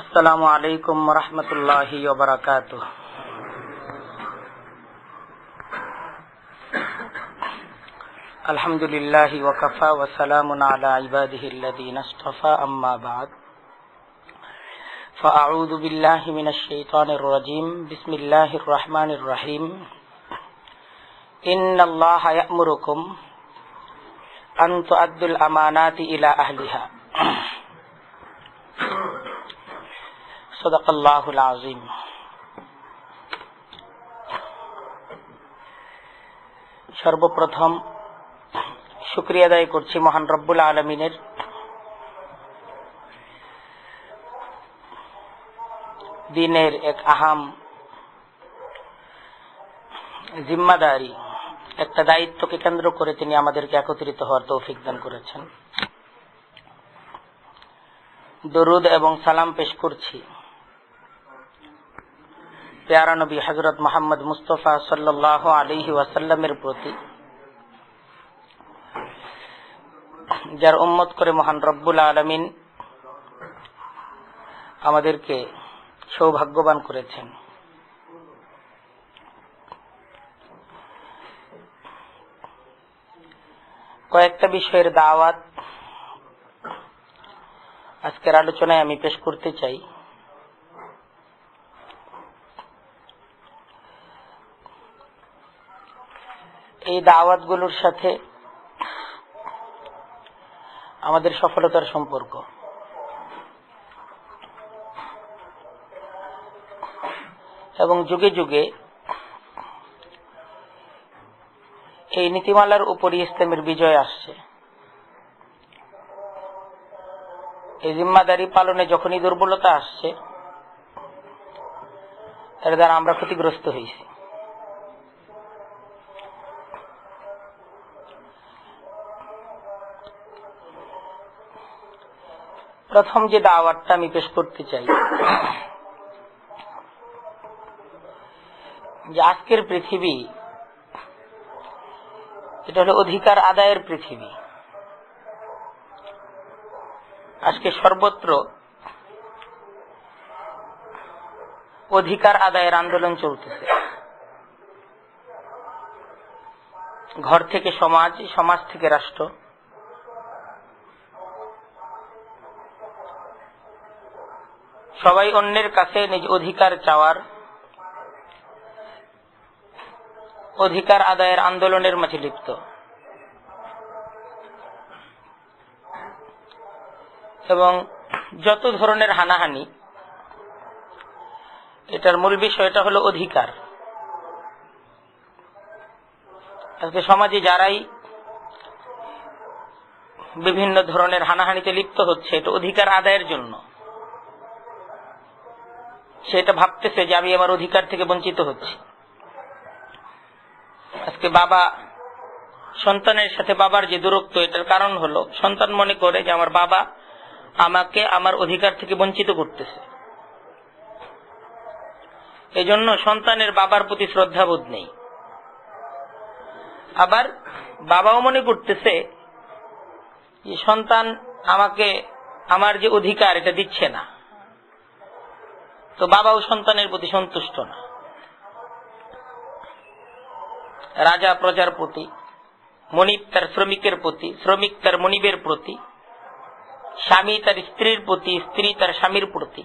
السلام عليكم ورحمة الله وبركاته. الحمد لله وكفى وسلام على عباده الذين اصطفى أما بعد. فأعوذ بالله من الشيطان الرجيم. بسم الله الرحمن الرحيم. إن الله يأمركم أن تؤدوا الأمانات إلى أهلها. সদাকাল্লাহুল আজিম সর্বপ্রথম শুক্রিয়া আদায় করছি মহান রব্বুল আলমিনের দিনের এক আহাম জিম্মাদারি একটা দায়িত্বকে কেন্দ্র করে তিনি আমাদেরকে একত্রিত হওয়ার তৌফিক দান করেছেন দরুদ এবং সালাম পেশ করছি পেয়ারা নবী হজরত মোহাম্মদ মুস্তফা সাল্লাহ আলিহি ওয়াসাল্লামের প্রতি। যার উম্মত করে মহান রব্বুল আলমিন আমাদেরকে সৌভাগ্যবান করেছেন। কয়েকটা বিষয়ের দাওয়াত আজকের আলোচনায় আমি পেশ করতে চাই। এই দাওয়াতগুলোর সাথে আমাদের সফলতার সম্পর্ক। এবং যুগে যুগে এই নীতিমালার উপরই ইসলামের বিজয় আসছে। এই জিম্মাদারি পালনে যখনই দুর্বলতা আসছে, তার দ্বারা আমরা ক্ষতিগ্রস্ত হয়েছি। প্রথম যে দাওয়াতটা আমি পেশ করতে চাই, যে আজকের পৃথিবী, এটা হলো অধিকার আদায়ের পৃথিবী। আজকে সর্বত্র অধিকার আদায়ের আন্দোলন চলতেছে। ঘর থেকে সমাজ সমাজ থেকে রাষ্ট্র। সবাই অন্যের কাছে নিজ অধিকার চাওয়ার, অধিকার আদায়ের আন্দোলনের মাঝে লিপ্ত। এবং যত ধরনের হানাহানি, এটার মূল বিষয়টা হলো অধিকার। আজকে সমাজে যারাই বিভিন্ন ধরনের হানাহানিতে লিপ্ত হচ্ছে, এটা অধিকার আদায়ের জন্য। সেটা ভাবতেছে যে আমি আমার অধিকার থেকে বঞ্চিত হচ্ছি। আজকে বাবা সন্তানের সাথে বাবার যে দূরত্ব, এটার কারণ হলো, সন্তান মনে করে যে আমার বাবা আমাকে আমার অধিকার থেকে বঞ্চিত করতেছে। এজন্য সন্তানের বাবার প্রতি শ্রদ্ধাবোধ নেই। আবার বাবাও মনে করতেছে যে সন্তান আমাকে আমার যে অধিকার, এটা দিচ্ছে না। তো বাবাও সন্তানের প্রতি সন্তুষ্ট না। রাজা প্রজার প্রতি, মনিব তার শ্রমিকের প্রতি, শ্রমিক তার মনিবের প্রতি, স্বামী তার স্ত্রীর প্রতি, স্ত্রী তার স্বামীর প্রতি।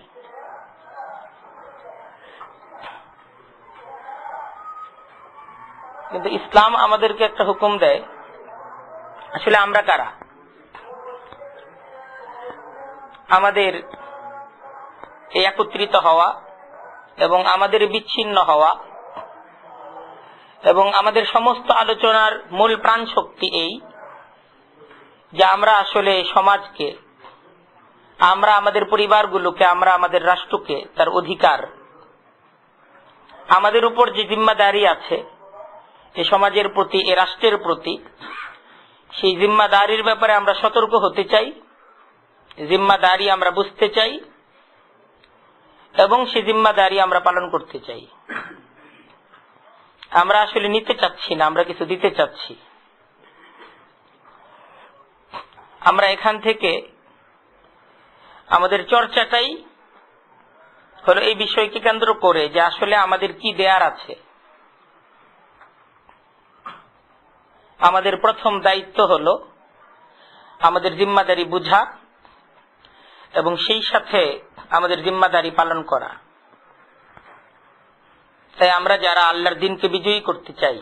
কিন্তু ইসলাম আমাদেরকে একটা হুকুম দেয়, আসলে আমরা কারা? আমাদের এই একত্রিত হওয়া এবং আমাদের বিচ্ছিন্ন হওয়া এবং আমাদের সমস্ত আলোচনার মূল প্রাণ শক্তি এই যে আমরা আসলে সমাজকে, আমরা আমাদের পরিবারগুলোকে, আমরা আমাদের রাষ্ট্রকে, তার অধিকার, আমাদের উপর যে জিম্মাদারি আছে, এ সমাজের প্রতি, এ রাষ্ট্রের প্রতি, সেই জিম্মাদারির ব্যাপারে আমরা সতর্ক হতে চাই, জিম্মাদারি আমরা বুঝতে চাই এবং সে জিম্মাদারি আমরা পালন করতে চাই। আমরা আসলে নিতে চাচ্ছি না, আমরা কিছু দিতে চাচ্ছি। আমরা এখান থেকে আমাদের চর্চাটাই হলো এই বিষয়কে কেন্দ্র করে যে আসলে আমাদের কি দেয়ার আছে। আমাদের প্রথম দায়িত্ব হলো আমাদের জিম্মাদারি বুঝা এবং সেই সাথে আমাদের জিম্মাদারি পালন করা। তাই আমরা যারা আল্লাহর দিনকে বিজয়ী করতে চাই,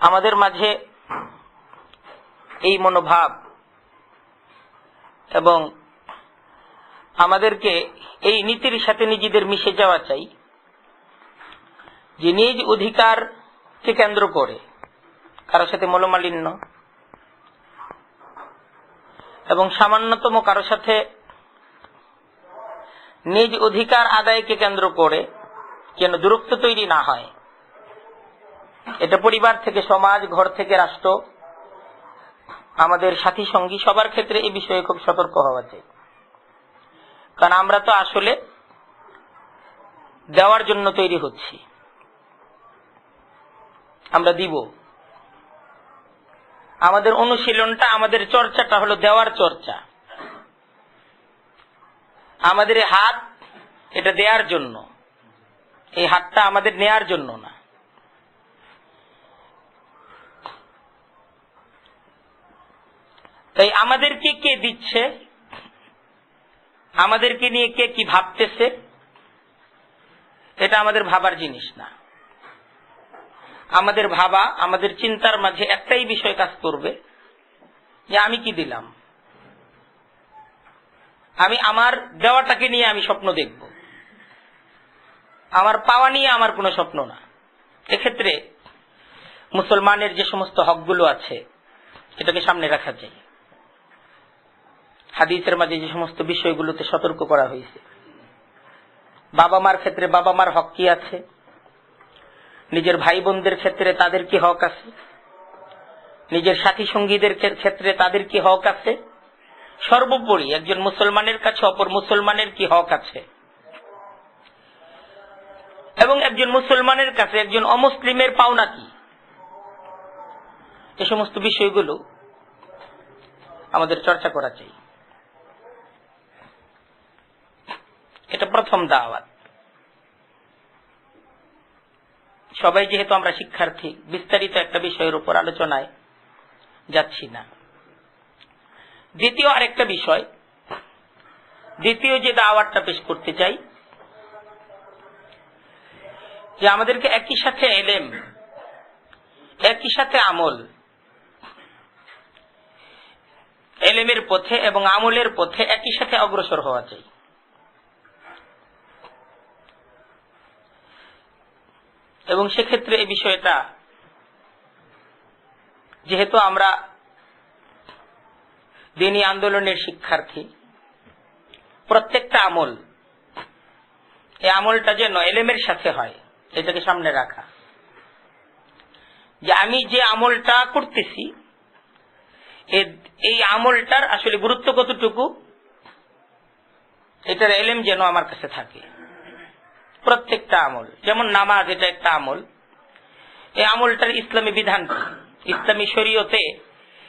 আমাদের মাঝে এই মনোভাব এবং আমাদেরকে এই নীতির সাথে নিজেদের মিশে যাওয়া চাই, যে নিজ অধিকারকে কেন্দ্র করে কারও সাথে মনোমালিন্য এবং সামান্যতম কারও সাথে নিজ অধিকার আদায়কে কেন্দ্র করে যেন দূরত্ব তৈরি না হয়। এটা পরিবার থেকে, সমাজ, ঘর থেকে, রাষ্ট্র, আমাদের সাথী সঙ্গী, সবার ক্ষেত্রে এই বিষয়ে খুব সতর্ক হওয়া চাই কারণ আমরা তো আসলে দেওয়ার জন্য তৈরি হচ্ছি। আমরা দিব। আমাদের অনুশীলনটা, আমাদের চর্চাটা হলো দেওয়ার চর্চা। আমাদের হাত, এটা দেওয়ার জন্য। এই হাতটা আমাদের নেয়ার জন্য না। তাই আমাদেরকে কে দিচ্ছে? আমাদেরকে নিয়ে কে কি ভাবতেছে? এটা আমাদের ভাবার জিনিস না। আমাদের ভাবা, আমাদের চিন্তার মাঝে একটাই বিষয় কাজ করবে, যে আমি কি দিলাম? আমি আমার দেওয়াটাকে নিয়ে আমি স্বপ্ন দেখব। আমার পাওয়া নিয়ে আমার কোনো স্বপ্ন না। এক্ষেত্রে মুসলমানের যে সমস্ত হকগুলো আছে, এটাকে সামনে রাখা যায়। হাদিসের মাঝে যে সমস্ত বিষয়গুলোতে সতর্ক করা হয়েছে। বাবা মার ক্ষেত্রে বাবা মার হক কি আছে? নিজের ভাই বোনদের ক্ষেত্রে তাদের কি হক আছে? নিজের সাথী সঙ্গীদের ক্ষেত্রে তাদের কি হক আছে? সর্বোপরি একজন মুসলমানের কাছে অপর মুসলমানের কি হক আছে? এবং একজন মুসলমানের কাছে একজন অমুসলিমের পাওনা কি? এ সমস্ত বিষয়গুলো আমাদের চর্চা করা চাই। এটা প্রথম দাওয়াত। সবাই যেহেতু আমরা শিক্ষার্থী, বিস্তারিত একটা বিষয়ের উপর আলোচনায় যাচ্ছি না। দ্বিতীয় আরেকটা বিষয়, দ্বিতীয় যে দাওয়াতটা পেশ করতে চাই, যে আমাদেরকে একই সাথে এলেম, একই সাথে আমল, এলেমের পথে এবং আমলের পথে একই সাথে অগ্রসর হওয়া চাই। এবং সেক্ষেত্রে এই বিষয়টা, যেহেতু আমরা দিনী আন্দোলনের শিক্ষার্থী, প্রত্যেকটা আমল, এই আমলটা যেন এলেমের সাথে হয়, এটাকে সামনে রাখা। যে আমি যে আমলটা করতেছি এই আমলটার আসলে গুরুত্ব কতটুকু, এটার এলেম যেন আমার কাছে থাকে। প্রত্যেকটা আমল। যেমন নামাজ, এটা একটা আমল। এই আমলটার ইসলামী বিধান ইসলামী শরীয়তে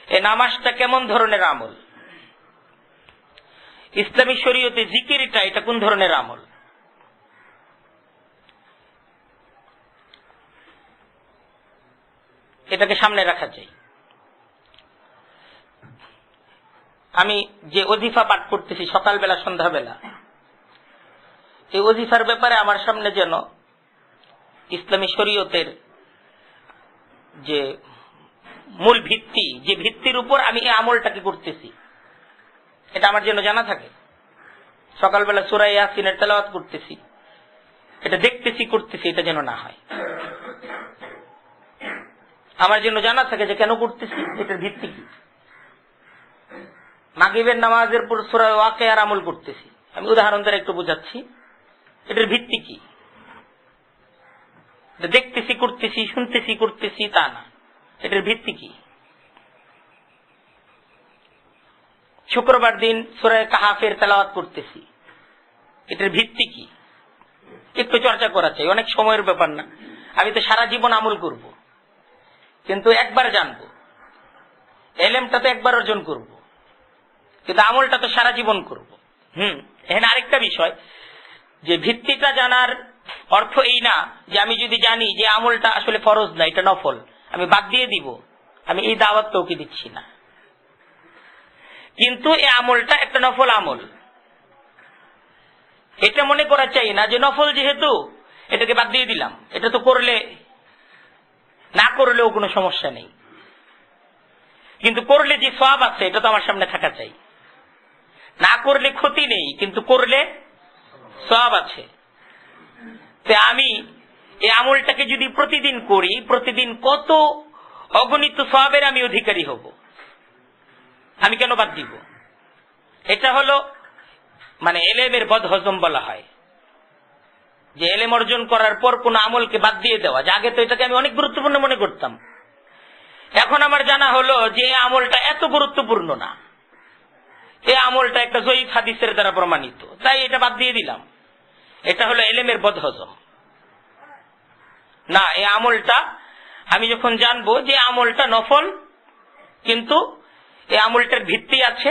এই নামাজটা কেমন ধরনের আমল? ইসলামী শরীয়তে জিকিরটা এটা কোন ধরনের আমল? এটাকে সামনে রাখা চাই আমি যে অধিফা পাঠ করতেছি সকালবেলা, সন্ধ্যাবেলা এই অজিফার ব্যাপারে আমার সামনে যেন ইসলামী শরীয়তের যে মূল ভিত্তি, যে ভিত্তির উপর আমি এই আমলটাকে করতেছি, এটা আমার জন্য জানা থাকে। সকালবেলা সুরাই আসিনের তেলাওয়াত করতেছি। এটা দেখতেছি, করতেছি, এটা যেন না হয়। আমার জন্য জানা থাকে যে কেন করতেছি, এটার ভিত্তি কি? মাগিবের নামাজের পর সুরায় ওয়াকে আর আমল করতেছি। আমি উদাহরণ দ্বারা একটু বোঝাচ্ছি। এটার ভিত্তি কি? দেখতেছি, করতেছি, শুনতেছি, করতেছি, তা না। এটার ভিত্তি কি? শুক্রবার দিন সুরায় কাহাফের তেলাওয়াত করতেছি। এটার ভিত্তি কি? একটু চর্চা করা চাই, অনেক সময়ের ব্যাপার না। আমি তো সারা জীবন আমল করব। কিন্তু একবার জানব। এলেমটা তো একবার অর্জন করব। কিন্তু আমলটা তো সারা জীবন করব। হুম, এখানে আরেকটা বিষয়। যে ভিত্তিটা জানার অর্থ এই না যে আমি যদি জানি যে আমলটা আসলে ফরজ না, এটা নফল, আমি বাদ দিয়ে দিব। আমি এই দাওয়াত কাউকে দিচ্ছি না। কিন্তু এই আমলটা একটা নফল আমল। এটা মনে করা চাই না যে নফল যেহেতু, এটাকে বাদ দিয়ে দিলাম। এটা তো করলে, না করলেও কোনো সমস্যা নেই। কিন্তু করলে যে সব আছে, এটা তো আমার সামনে থাকা চাই। না করলে ক্ষতি নেই, কিন্তু করলে সব আছে। আমি এই আমলটাকে যদি প্রতিদিন করি, প্রতিদিন কত অগণিত সবের আমি অধিকারী হব। আমি কেন বাদ দিব? এটা হলো মানে এলেমের বদ হজম বলা হয়। যে এলেম অর্জন করার পর কোন আমলকে বাদ দিয়ে দেওয়া। যে আগে তো এটাকে আমি অনেক গুরুত্বপূর্ণ মনে করতাম। এখন আমার জানা হলো যে আমলটা এত গুরুত্বপূর্ণ না। এই আমলটা একটা জয়ীফ হাদিসের দ্বারা প্রমাণিত। তাই এটা বাদ দিয়ে দিলাম। এটা হলো এলেমের বদ হজম না, এই আমলটা আমি যখন জানব যে আমলটা নফল, কিন্তু এই আমলটার ভিত্তি আছে,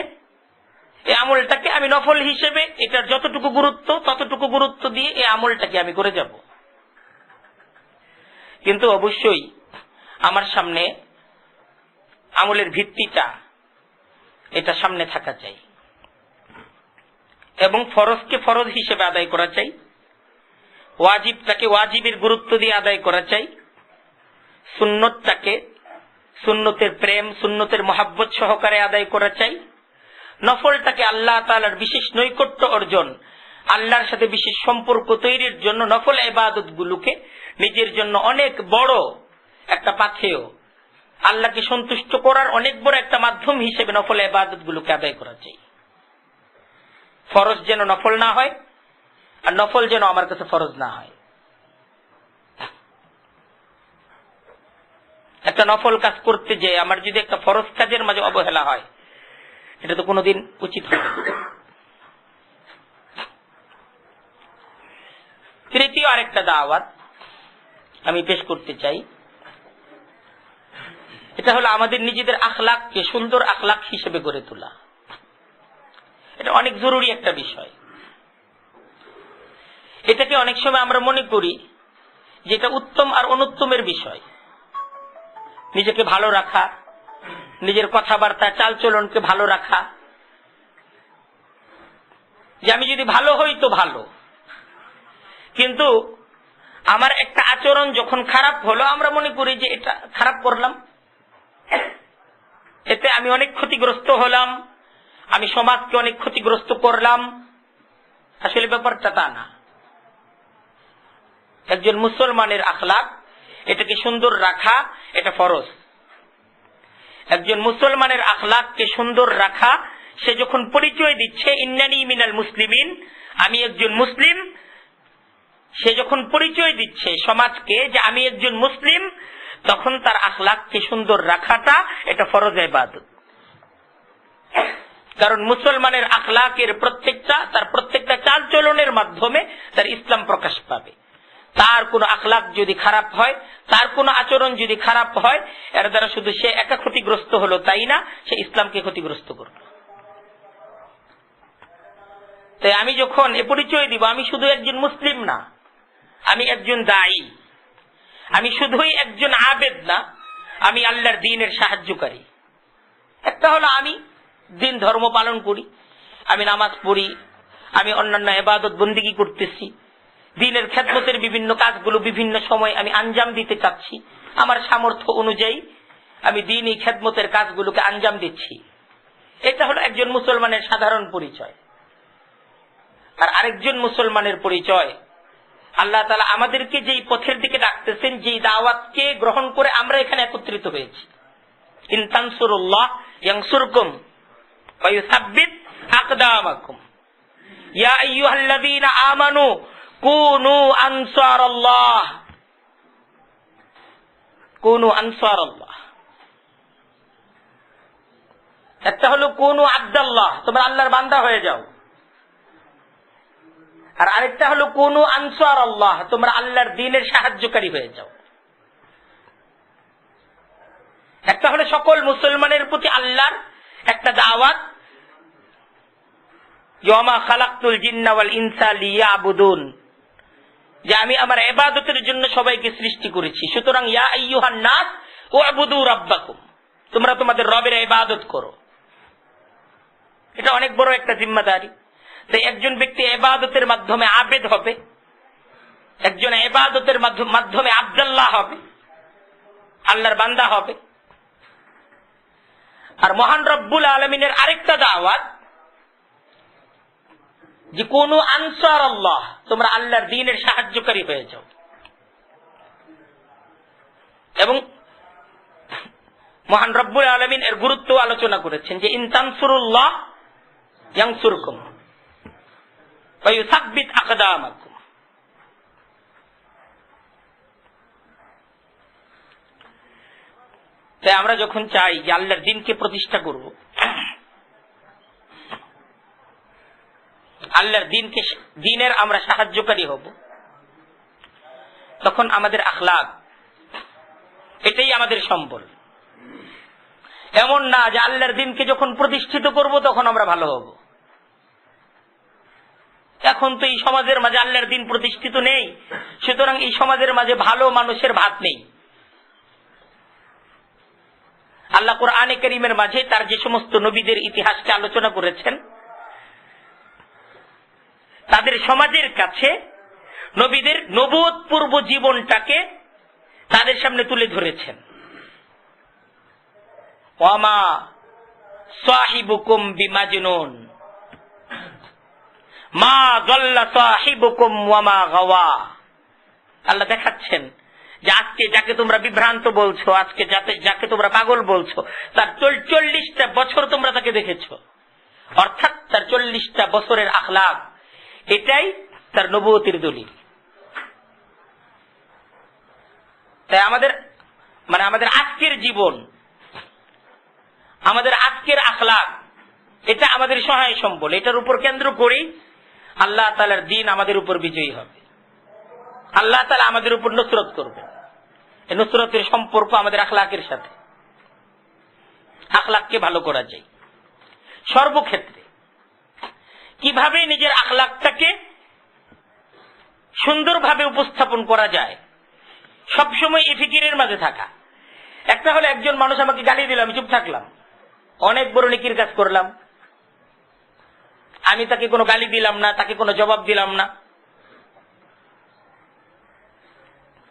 এই আমলটাকে আমি নফল হিসেবে এটার যতটুকু গুরুত্ব, ততটুকু গুরুত্ব দিয়ে এই আমলটাকে আমি করে যাব। কিন্তু অবশ্যই আমার সামনে আমলের ভিত্তিটা এটা সামনে থাকা চাই। এবং ফরজকে ফরজ হিসেবে আদায় করা চাই। ওয়াজিবটাকে ওয়াজিবের গুরুত্ব দিয়ে আদায় করা চাই। সুন্নতটাকে, সুন্নতের প্রেম, সুন্নতের মহাব্বত সহকারে আদায় করা চাই। নফলটাকে আল্লাহ তালার বিশেষ নৈকট্য অর্জন, আল্লাহর সাথে বিশেষ সম্পর্ক তৈরির জন্য নফল এবাদত গুলোকে নিজের জন্য অনেক বড় একটা পাথেয়। আল্লাহকে সন্তুষ্ট করার অনেক বড় একটা মাধ্যম হিসেবে নফল এবাদত গুলোকে আদায় করা চাই। ফরজ যেন নফল না হয়, আর নফল যেন আমার কাছে ফরজ না হয়। একটা নফল কাজ করতে যে আমার যদি একটা ফরজ কাজের মাঝে অবহেলা হয়, এটা তো কোনোদিন উচিত হবে তৃতীয় আরেকটা দাওয়াত আমি পেশ করতে চাই। এটা হলো আমাদের নিজেদের আখলাককে সুন্দর আখলাক হিসেবে গড়ে তোলা। এটা অনেক জরুরি একটা বিষয়। এটাকে অনেক সময় আমরা মনে করি যে এটা উত্তম আর অনুত্তমের বিষয়। নিজেকে ভালো রাখা, নিজের কথাবার্তা, চালচলনকে ভালো রাখা। যে আমি যদি ভালো হই তো ভালো। কিন্তু আমার একটা আচরণ যখন খারাপ হলো, আমরা মনে করি যে এটা খারাপ করলাম। এতে আমি অনেক ক্ষতিগ্রস্ত হলাম। আমি সমাজকে অনেক ক্ষতিগ্রস্ত করলাম। আসলে ব্যাপারটা তা না। একজন মুসলমানের আখলাক, এটাকে সুন্দর রাখা, এটা ফরজ। একজন মুসলমানের আখলাককে সুন্দর রাখা, সে যখন পরিচয় দিচ্ছে, ইন্নানি মিনাল মুসলিমিন আমি একজন মুসলিম, সে যখন পরিচয় দিচ্ছে সমাজকে যে আমি একজন মুসলিম, তখন তার আখলাককে সুন্দর রাখাটা এটা ফরজ ইবাদত। কারণ মুসলমানের আখলাকের প্রত্যেকটা, তার প্রত্যেকটা চালচলনের মাধ্যমে তার ইসলাম প্রকাশ পাবে। তার কোন আখলাক যদি খারাপ হয়, তার কোন আচরণ যদি খারাপ হয়, এর দ্বারা শুধু সে একা ক্ষতিগ্রস্ত হলো তাই না, সে ইসলামকে ক্ষতিগ্রস্ত করল। তাই আমি যখন এ পরিচয় দিব, আমি শুধু একজন মুসলিম না, আমি একজন দায়ী। আমি শুধুই একজন আবেদ না, আমি আল্লাহর দিনের সাহায্যকারী। একটা হলো আমি দিন ধর্ম পালন করি। আমি নামাজ পড়ি, আমি অন্যান্য এবাদত বন্দিগি করতেছি। দিনের খেদমতের বিভিন্ন কাজগুলো বিভিন্ন সময় আমি আঞ্জাম দিতে চাচ্ছি। আমার সামর্থ্য অনুযায়ী আমি দিন এই খেদমতের কাজগুলোকে আঞ্জাম দিচ্ছি। এটা হলো একজন মুসলমানের সাধারণ পরিচয়। আর আরেকজন মুসলমানের পরিচয়, আল্লাহ তালা আমাদেরকে যেই পথের দিকে ডাকতেছেন, যেই দাওয়াতকে গ্রহণ করে আমরা এখানে একত্রিত হয়েছি। ইনতানসুরুল্লাহ ইয়াংসুরকুম একটা হলো আব্দাল্লাহ, তোমরা আল্লাহর বান্দা হয়ে যাও। আর আরেকটা হলো কোন আনসার আল্লাহ তোমরা আল্লাহর দিনের সাহায্যকারী হয়ে যাও। একটা হলো সকল মুসলমানের প্রতি আল্লাহর একটা দাওয়াত জমা খালাক্তুল জিন্নাওয়াল ইনসা লিয়াবুদুন। যে আমি আমার এবাদতের জন্য সবাইকে সৃষ্টি করেছি। সুতরাং ইয়া আইয়ুহান নাস ও আবুদু রাব্বাকুম। তোমরা তোমাদের রবের ইবাদত করো। এটা অনেক বড় একটা জিম্মাদারি। তাই একজন ব্যক্তি এবাদতের মাধ্যমে আবেদ হবে, একজন এবাদতের মাধ্য- মাধ্যমে আবদাল্লাহ হবে, আল্লাহর বান্দা হবে। আর মহান রব্বুল আলমিনের আরেকটা দাওয়াত যে কোন আনসার আল্লাহ, তোমরা আল্লাহর দিনের সাহায্যকারী হয়ে যাও। এবং মহান রব্বুল আলমিন এর গুরুত্ব আলোচনা করেছেন যে ইনতানসুরুল্লাহ ইয়াংসুরকুম তাই আমরা যখন চাই যে আল্লাহর দিনকে প্রতিষ্ঠা করব আল্লাহর দিনকে দিনের আমরা সাহায্যকারী হব। তখন আমাদের আখলাক, এটাই আমাদের সম্বল। এমন না যে আল্লাহর দিনকে যখন প্রতিষ্ঠিত করব, তখন আমরা ভালো হব। এখন তো এই সমাজের মাঝে আল্লাহর দিন প্রতিষ্ঠিত নেই, সুতরাং এই সমাজের মাঝে ভালো মানুষের ভাত নেই। আল্লাহ কোরআনে করিমের মাঝে তার যে সমস্ত নবীদের ইতিহাসকে আলোচনা করেছেন তাদের সমাজের কাছে নবীদের নবোধ পূর্ব জীবনটাকে তাদের সামনে তুলে ধরেছেন। ওয়ামা সাহিবুকুম বিমাজনুন। মা সাহিবুকুম ওয়ামা গাওয়া। আল্লাহ দেখাচ্ছেন যে আজকে যাকে তোমরা বিভ্রান্ত বলছো, আজকে যাতে যাকে তোমরা পাগল বলছো, তার চল- চল্লিশটা বছর তোমরা তাকে দেখেছ। অর্থাৎ তার চল্লিশটা বছরের আখলাক। এটাই তার নবতির দলিল। তাই আমাদের মানে আমাদের আজকের জীবন, আমাদের আজকের আখলাক, এটা আমাদের সহায় সম্বল, এটার উপর কেন্দ্র করেই আল্লাহ তালার দিন আমাদের উপর বিজয়ী হবে। আল্লাহ তালা আমাদের উপর নসরত করবেন। এই নসরতের সম্পর্ক আমাদের আখলাকের সাথে। আখলাককে ভালো করা যায়। সর্বক্ষেত্রে কীভাবে নিজের আখলাকটাকে সুন্দরভাবে উপস্থাপন করা যায়? সবসময় এই ফিকিরের মাঝে থাকা। একটা হলো একজন মানুষ আমাকে গালি দিল, আমি চুপ থাকলাম। অনেক বড় নিকির কাজ করলাম। আমি তাকে কোনো গালি দিলাম না, তাকে কোনো জবাব দিলাম না।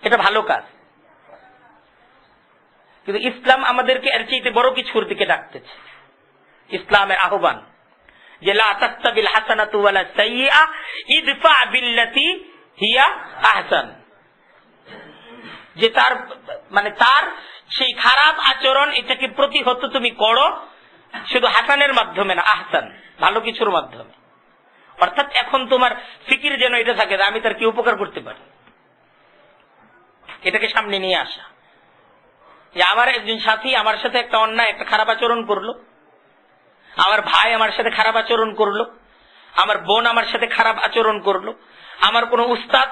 এটা ভালো কাজ। কিন্তু ইসলাম আমাদেরকে এর চাইতে বড় কিছুর দিকে ডাকতেছে। ইসলামের আহ্বান। যে তার মানে তার সেই খারাপ আচরণ এটাকে প্রতিহত তুমি করো শুধু হাসানের মাধ্যমে না, আহসান, ভালো কিছুর মাধ্যমে। অর্থাৎ এখন তোমার ফিকির যেন এটা থাকে আমি তার কি উপকার করতে পারি? এটাকে সামনে নিয়ে আসা। যে আমার একজন সাথী আমার সাথে একটা অন্যায়, একটা খারাপ আচরণ করল। আমার ভাই আমার সাথে খারাপ আচরণ করল, আমার বোন আমার সাথে খারাপ আচরণ করল, আমার কোনো উস্তাদ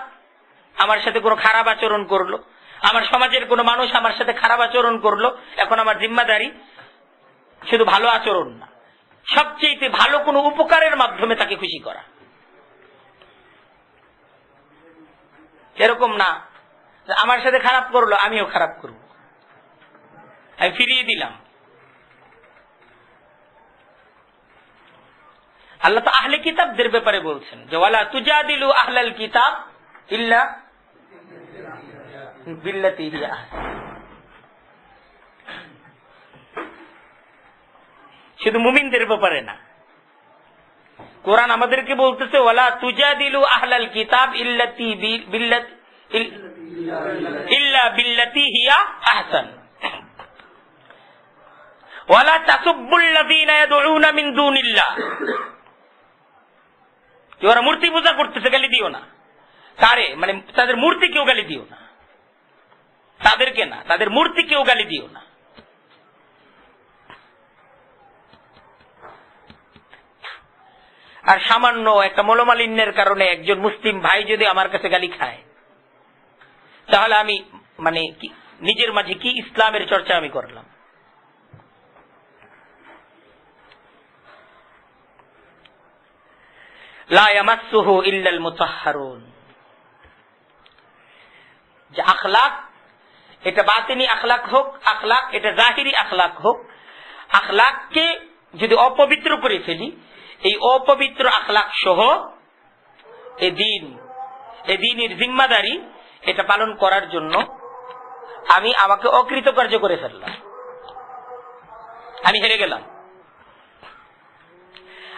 আমার সাথে কোনো খারাপ আচরণ করল, আমার সমাজের কোনো মানুষ আমার সাথে খারাপ আচরণ করল, এখন আমার জিম্মাদারি শুধু ভালো আচরণ না সবচেয়ে ভালো কোনো উপকারের মাধ্যমে তাকে খুশি করা। এরকম না আমার সাথে খারাপ করল, আমিও খারাপ করব। আমি ফিরিয়ে দিলাম। আল্লাহ তো আহলে কিতাবদের ব্যাপারে বলছেন যে, ওয়ালা তুজাদিলু আহলাল কিতাব ইল্লা বিল্লাতি হিয়া। শুধু মুমিনদের ব্যাপারে না। কোরআন আমাদেরকে বলতেছে, ওয়ালা তুজাদিলু আহলাল কিতাব ইল্লাতি বিল্লাতি, ইল- ইল্লা বিল্লাতি হিয়া আহসান। ওয়ালা তাসুব্বুল্লাযীনা ইয়াদউনা মিন দুনিল্লাহ। যে ওরা মূর্তি পূজা করতেছে গালি দিও না। কারে? মানে তাদের মূর্তি কেউ গালি দিও না। তাদেরকে না, তাদের মূর্তি কেউ গালি দিও না। আর সামান্য একটা মলমালিন্যের কারণে একজন মুসলিম ভাই যদি আমার কাছে গালি খায়, তাহলে আমি মানে নিজের মাঝে কি ইসলামের চর্চা আমি করলাম? লা ইয়ামাসসুহু ইল্লাল মুতাহহারুন যে আখলাক, এটা বাতিনি আখলাক হোক, আখলাক, এটা জাহিরি আখলাক হোক, আখলাককে যদি অপবিত্র করে ফেলি, এই অপবিত্র আখলাক সহ এ দিন, এ দিনের জিম্মাদারি, এটা পালন করার জন্য আমি আমাকে অকৃতকার্য করে ফেললাম। আমি হেরে গেলাম।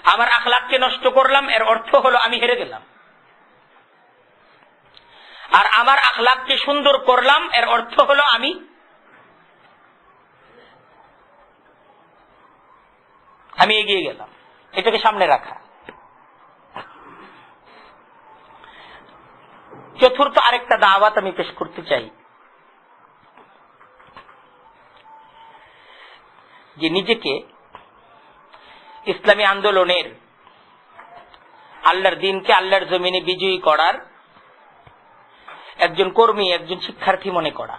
আমার আখলাককে নষ্ট করলাম, এর অর্থ হলো আমি হেরে গেলাম। আর আমার আখলাককে সুন্দর করলাম, এর অর্থ হলো আমি আমি এগিয়ে গেলাম। এটাকে সামনে রাখা। চতুর্থ আরেকটা দাওয়াত আমি পেশ করতে চাই। যে নিজেকে ইসলামী আন্দোলনের। আল্লাহর দিনকে আল্লাহর জমিনে বিজয়ী করার একজন কর্মী, একজন শিক্ষার্থী মনে করা।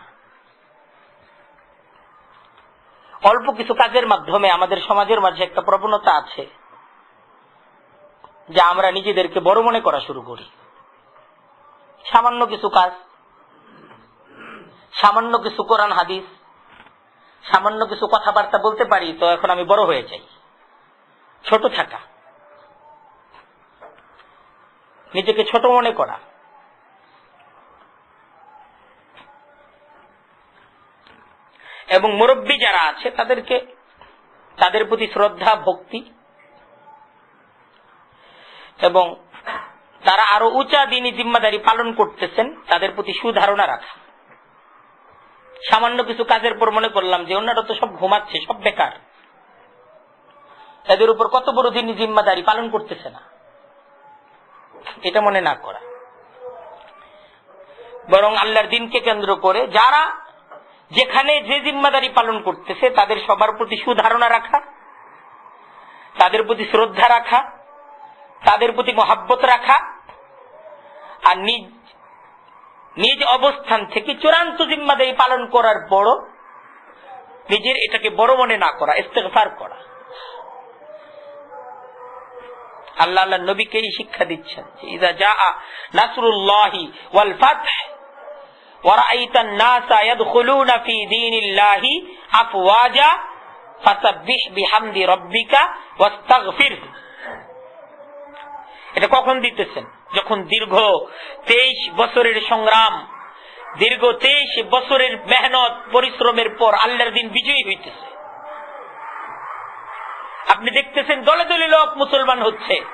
অল্প কিছু কাজের মাধ্যমে আমাদের সমাজের মাঝে একটা প্রবণতা আছে যা আমরা নিজেদেরকে বড় মনে করা শুরু করি। সামান্য কিছু কাজ, সামান্য কিছু কোরআন, হাদিস, সামান্য কিছু কথাবার্তা বলতে পারি, তো এখন আমি বড় হয়ে যাই। ছোট থাকা। নিজেকে ছোট মনে করা। এবং মুরব্বী যারা আছে, তাদেরকে, তাদের প্রতি শ্রদ্ধা, ভক্তি। এবং তারা আরও উঁচা দিনই জিম্মাদারি পালন করতেছেন, তাদের প্রতি সুধারণা রাখা। সামান্য কিছু কাজের পর মনে করলাম যে, অন্যরা তো সব ঘুমাচ্ছে, সব বেকার। এদের উপর কত বড় দিনই জিম্মাদারি পালন করতেছে না। এটা মনে না করা। বরং আল্লাহর দিনকে কেন্দ্র করে যারা যেখানে যে জিম্মাদারি পালন করতেছে, তাদের সবার প্রতি সুধারণা রাখা, তাদের প্রতি শ্রদ্ধা রাখা, তাদের প্রতি মহাব্বত রাখা, আর নিজ নিজ অবস্থান থেকে চূড়ান্ত জিম্মাদারি পালন করার পরও নিজের এটাকে বড় মনে না করা ইস্তেফার করা। আল্লাহ আল্লাহ নবীকে এই শিক্ষা দিচ্ছেন যে ইদা যা নাসরুল্লাহি ওয়াল ফাতহ ورأيت الناس يدخلون في دين الله أفواجا فسبح بحمد ربك واستغفره এটা কখন দিতেছেন যখন দীর্ঘ তেইশ বছরের সংগ্রাম দীর্ঘ তেইশ বছরের মেহনত পরিশ্রমের পর আল্লাহর দিন বিজয়ী হইতেছে আপনি দেখতেছেন দলে দলে লোক মুসলমান হচ্ছে।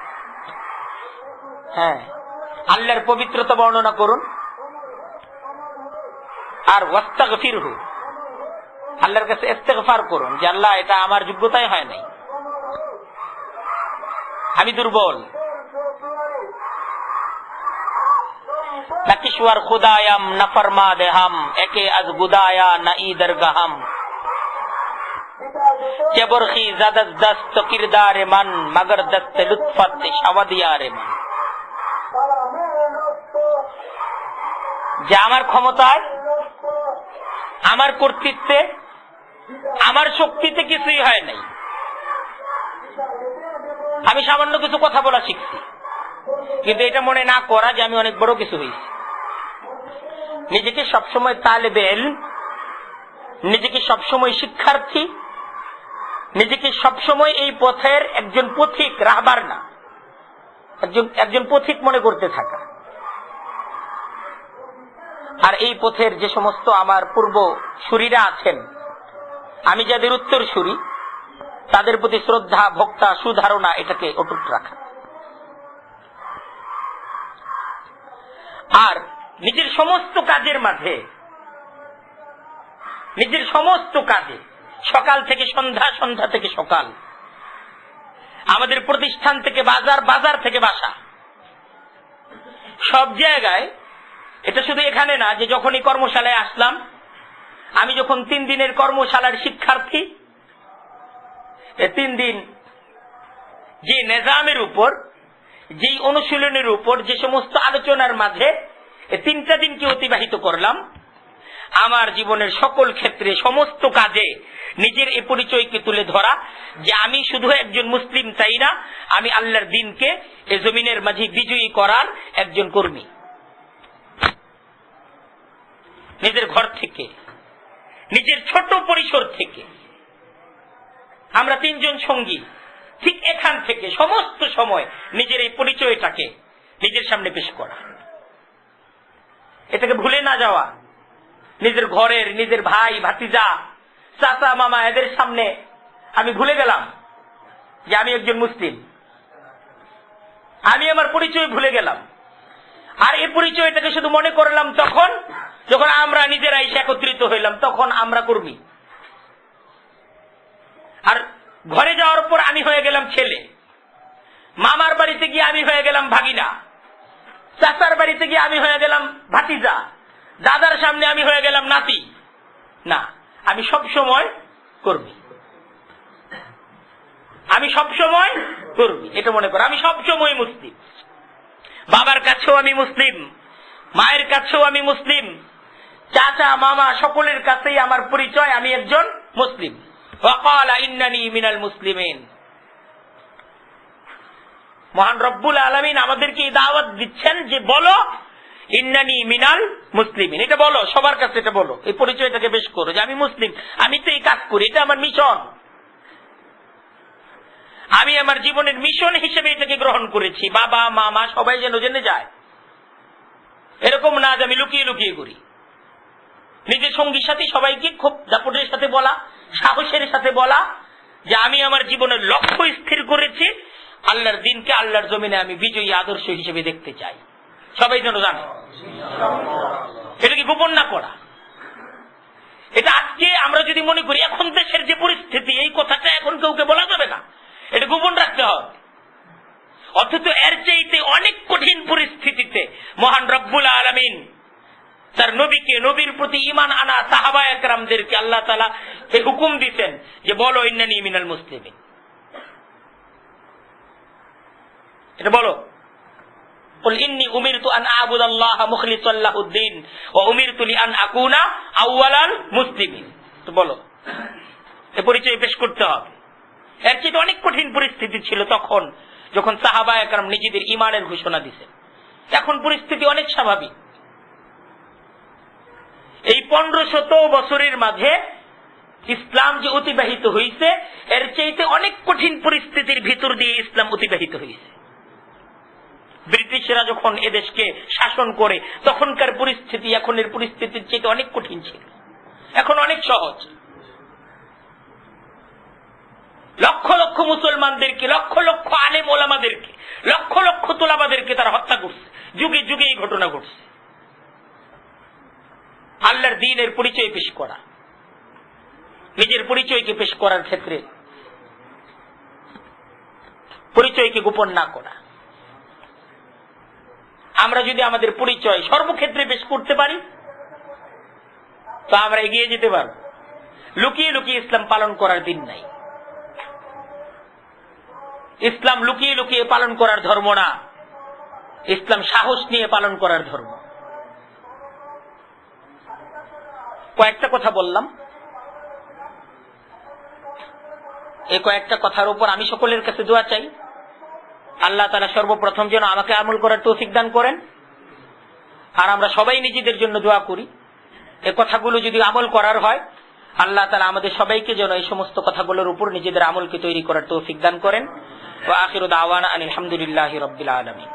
হ্যাঁ আল্লাহর পবিত্রতা বর্ণনা করুন। আর ওয়াস্তাগফির হু আল্লাহর কাছে ইস্তেগফার করুন যে আল্লাহ, এটা আমার যোগ্যতাই হয় নাই। আমি দুর্বল। নাকিশওয়ার খুদায়াম নফরমা দেহাম একে আজ গুদায়া না চেবরখি জাদত দস্ত কিরদারে মন, মগর দস্ত লুৎফত শাওয়াদিয়ারে মন। যে আমার ক্ষমতায়, আমার কর্তৃত্বে, আমার শক্তিতে কিছুই হয় নাই। আমি সামান্য কিছু কথা বলা শিখছি। কিন্তু এটা মনে না করা যে আমি অনেক বড় কিছু হয়েছি। নিজেকে সবসময় তালেবে নিজেকে সবসময় শিক্ষার্থী নিজেকে সবসময় এই পথের একজন পথিক রাহবার না। একজন একজন পথিক মনে করতে থাকা। আর এই পথের যে সমস্ত আমার পূর্ব সুরীরা আছেন, আমি যাদের উত্তর সুরি তাদের প্রতি শ্রদ্ধা, ভক্তা, সুধারণা এটাকে অটুট রাখা। আর নিজের সমস্ত কাজের মাঝে, নিজের সমস্ত কাজে সকাল থেকে সন্ধ্যা সন্ধ্যা থেকে সকাল। আমাদের প্রতিষ্ঠান থেকে বাজার বাজার থেকে বাসা। সব জায়গায়, এটা শুধু এখানে না, যে যখনই কর্মশালায় আসলাম, আমি যখন তিন দিনের কর্মশালার শিক্ষার্থী তিন দিন যে নেজামের উপর, যেই অনুশীলনের উপর, যে সমস্ত আলোচনার মাঝে তিনটা দিনকে অতিবাহিত করলাম। আমার জীবনের সকল ক্ষেত্রে, সমস্ত কাজে নিজের এই পরিচয়কে তুলে ধরা যে আমি শুধু একজন মুসলিম চাই না, আমি আল্লাহর দিনকে এ জমিনের মাঝে বিজয়ী করার একজন কর্মী। নিজের ঘর থেকে, নিজের ছোট পরিসর থেকে। আমরা তিনজন সঙ্গী, ঠিক এখান থেকে সমস্ত সময় নিজের এই পরিচয়টাকে নিজের সামনে পেশ করা। এটাকে ভুলে না যাওয়া। নিজের ঘরের, নিজের ভাই, ভাতিজা, চাচা, মামা এদের সামনে আমি ভুলে গেলাম যে আমি একজন মুসলিম। আমি আমার পরিচয় ভুলে গেলাম। আর এই পরিচয়টাকে শুধু মনে করলাম তখন, যখন আমরা নিজেরা এসে একত্রিত হইলাম, তখন আমরা কর্মী। আর ঘরে যাওয়ার পর আমি হয়ে গেলাম ছেলে। মামার বাড়িতে গিয়ে আমি হয়ে গেলাম ভাগিনা। চাচার বাড়িতে গিয়ে আমি হয়ে গেলাম ভাতিজা। দাদার সামনে আমি হয়ে গেলাম নাতি। না, আমি সব সময় কর্মী। আমি সব সময় কর্মী, এটা মনে করো। আমি সব সময় মুসলিম। বাবার কাছেও আমি মুসলিম, মায়ের কাছেও আমি মুসলিম, চাচা, মামা সকলের কাছেই আমার পরিচয়, আমি একজন মুসলিম। মিনাল মুসলিমিন। মহান রব্বুল আলমিন আমাদেরকে এই দাওয়াত দিচ্ছেন যে বলো ইন্নানি মিনাল মুসলিমিন। এটা বলো, সবার কাছে এটা বলো। এই পরিচয়টাকে বেশ করো যে আমি মুসলিম, আমি তো এই কাজ করি, এটা আমার মিশন। আমি আমার জীবনের মিশন হিসেবে এটাকে গ্রহণ করেছি। বাবা, মামা, সবাই যেন জেনে যায়। এরকম না যে আমি লুকিয়ে লুকিয়ে করি। নিজের সঙ্গীর সাথে সবাইকে খুব দাপটের সাথে বলা, সাহসের সাথে বলা যে আমি আমার জীবনের লক্ষ্য স্থির করেছি। আল্লাহর দিনকে আল্লাহর জমিনে আমি বিজয়ী, আদর্শ হিসেবে দেখতে চাই। সবাই যেন জানে। এটা কি গোপন না করা? এটা আজকে আমরা যদি মনে করি, এখন দেশের যে পরিস্থিতি, এই কথাটা এখন কাউকে বলা যাবে না। এটা গোপন রাখতে হবে। অথচ এর চাইতে অনেক কঠিন পরিস্থিতিতে মহান রব্বুল আলমিন তার নবীকে, নবীর প্রতি ইমান আনা সাহাবা একরামদেরকে আল্লাহ তালা এই হুকুম দিতেন যে, বলো, ইন্নানি মিনাল মুসলিমিন। এটা বলো। قل إني أمرت أن أعبد الله مخلصا له الدين وأمرت لأن أكون أول المسلمين তো বলো এ পরিচয় পেশ করতে হবে এর চেয়ে অনেক কঠিন পরিস্থিতি ছিল তখন যখন সাহাবা একরাম নিজেদের ইমানের ঘোষণা দিছে এখন পরিস্থিতি অনেক স্বাভাবিক এই পনেরো শত বছরের মাঝে ইসলাম যে অতিবাহিত হয়েছে এর চাইতে অনেক কঠিন পরিস্থিতির ভিতর দিয়ে ইসলাম অতিবাহিত হয়েছে ব্রিটিশরা যখন এদেশকে শাসন করে, তখনকার পরিস্থিতি এখনের পরিস্থিতির চেয়ে অনেক কঠিন ছিল। এখন অনেক সহজ। লক্ষ লক্ষ মুসলমানদেরকে, লক্ষ লক্ষ আলেম ওলামাদেরকে, লক্ষ লক্ষ তোলাবাদেরকে তারা হত্যা করছে। যুগে যুগে এই ঘটনা ঘটছে। আল্লাহর দিনের পরিচয় পেশ করা, নিজের পরিচয়কে পেশ করার ক্ষেত্রে পরিচয়কে গোপন না করা। আমরা যদি আমাদের পরিচয় সর্বক্ষেত্রে পেশ করতে পারি, তো আমরা এগিয়ে যেতে পারব। লুকিয়ে লুকিয়ে ইসলাম পালন করার দিন নাই। ইসলাম লুকিয়ে লুকিয়ে পালন করার ধর্ম না। ইসলাম সাহস নিয়ে পালন করার ধর্ম। কয়েকটা কথা বললাম। এই কয়েকটা কথার উপর আমি সকলের কাছে দোয়া চাই। আল্লাহ তালা সর্বপ্রথম যেন আমাকে আমল করার তৌফিক দান করেন। আর আমরা সবাই নিজেদের জন্য দোয়া করি। এ কথাগুলো যদি আমল করার হয়, আল্লাহ তালা আমাদের সবাইকে যেন এই সমস্ত কথাগুলোর উপর নিজেদের আমলকে তৈরি করার তৌফিক দান করেন। ও আখির দাওয়ানা আলহামদুলিল্লাহ রবিল আলমী